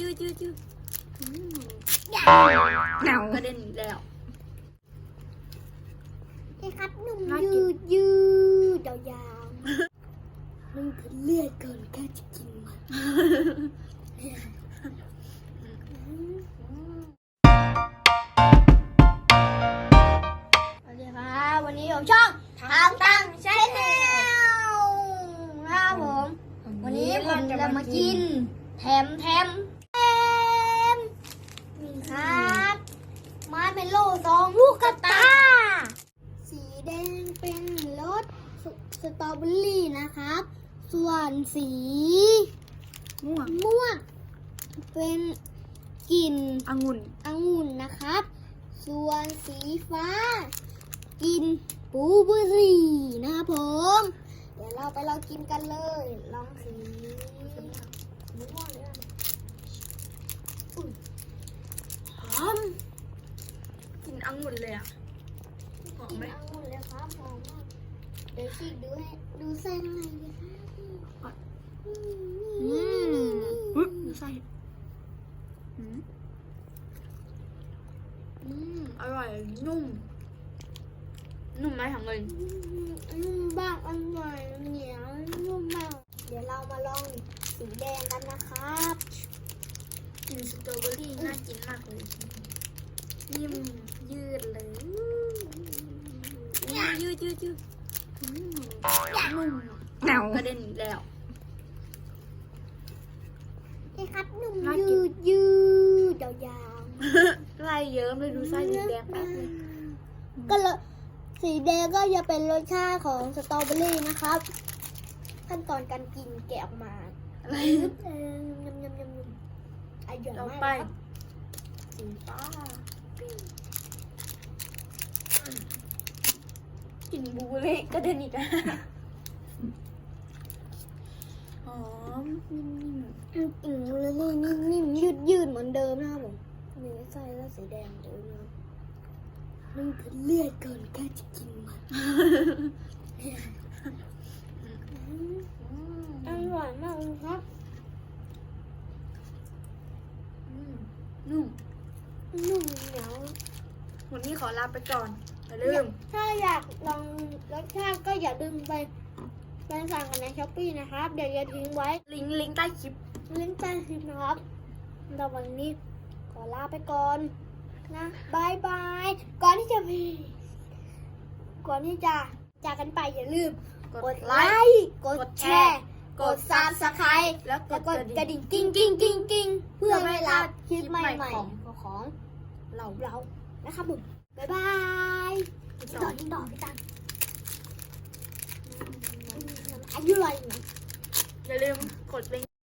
ยืดยืดยืดหนาวกระเด็นอีกแล้วนี่ครับหนุ่มน่ากินยืดยืดยาวๆมันคือเลือดเกินแค่จะกินมันสวัสดีครับวันนี้ผมช่องทางตังชาแนลครับผม วันนี้ผมจะมากิน แถมแถมแถมนี่ ครับมาเป็นโลสองลูกกระตา สีแดงเป็นรสสสตรอเบอรี่นะครับ ส่วนสีม่วงม่วงเป็นกลิ่นองุ่นองุ่นนะครับ ส่วนสีฟ้า กินบูเบอร์รี่นะครับผม เดี๋ยวเราไปลองกินกันเลย ลองสีม่วงเลยนะอุ้ยหอม กิน องุ่นเลยอะหอมกินไหมองุ่นเลยครับหอมมากเดี๋ยวฉีกดูให้ดูเส้นอะไรดีครับนี่นี่นี่อุ๊ยดูไส้อืมอืมอร่อยนุ่ม นุ่มไหมถังเลยนุ่มบ้างอร่อยเหนียวนุ่มมากเดี๋ยวเรามาลองสีแดงกันนะครับกลินสตรอเบอรี่น่ากินมากเลย นิ่มยืดเลยยืดยืดยืดอืมนุ่มหนาวกระเด็นอีกแล้วนี่ครับนุ่มน่ากินยืดยืดยาวไล่เยิ้มเลยดูไส้สีแดงแป๊บนึงๆก็เลยสีแดงก็จะเป็นรสชาติของสตรอเบอรี่นะครับ ขั้นตอนการกินแกะออกมาอะไรเออยำยำยำยำอร่อยเรามากไปครับสีฟ้า กินบูเล่กระเด็นอีกแล้วหอมนิ่มอืมอืมเลยนี่นิ่มยืดยืดเหมือนเดิมนะครับผมเนื้อไส้ก็สีแดงเหมือนเดิมนะมันคือเลือดเกินแค่จะกินมันอร่อยมากเลยครับ อืมนุ่ม นุ่มเหนียว วันนี้ขอลาไปก่อน อย่าลืม ถ้าอยากลองรสชาติก็อย่าลืมไปไปสั่งกันในช้อปปี้นะครับ เดี๋ยวจะทิ้งไว้ ลิงก์ลิงก์ใต้คลิป ลิงก์ใต้คลิปนะครับแต่วันนี้ขอลาไปก่อนนะบายบาย ก่อนที่จะไปก่อนที่จะจากกันไปอย่าลืม กดไลค์ค์กกดดแชแชร์ร์กกดดซับสไครต์แล้วกแล้วดก็กกระระดิ่ดิ่งงกิ้งกิ้งกิ้งกิ้งเพื่อไม่พลาดคลิปคลิปใหใหม่ม่ของๆของเราเรา นะครับผมบ๊ายบายสต่ออนที่ต่อพี่ตังอายุอะไรอย่าลืมกดลิงก์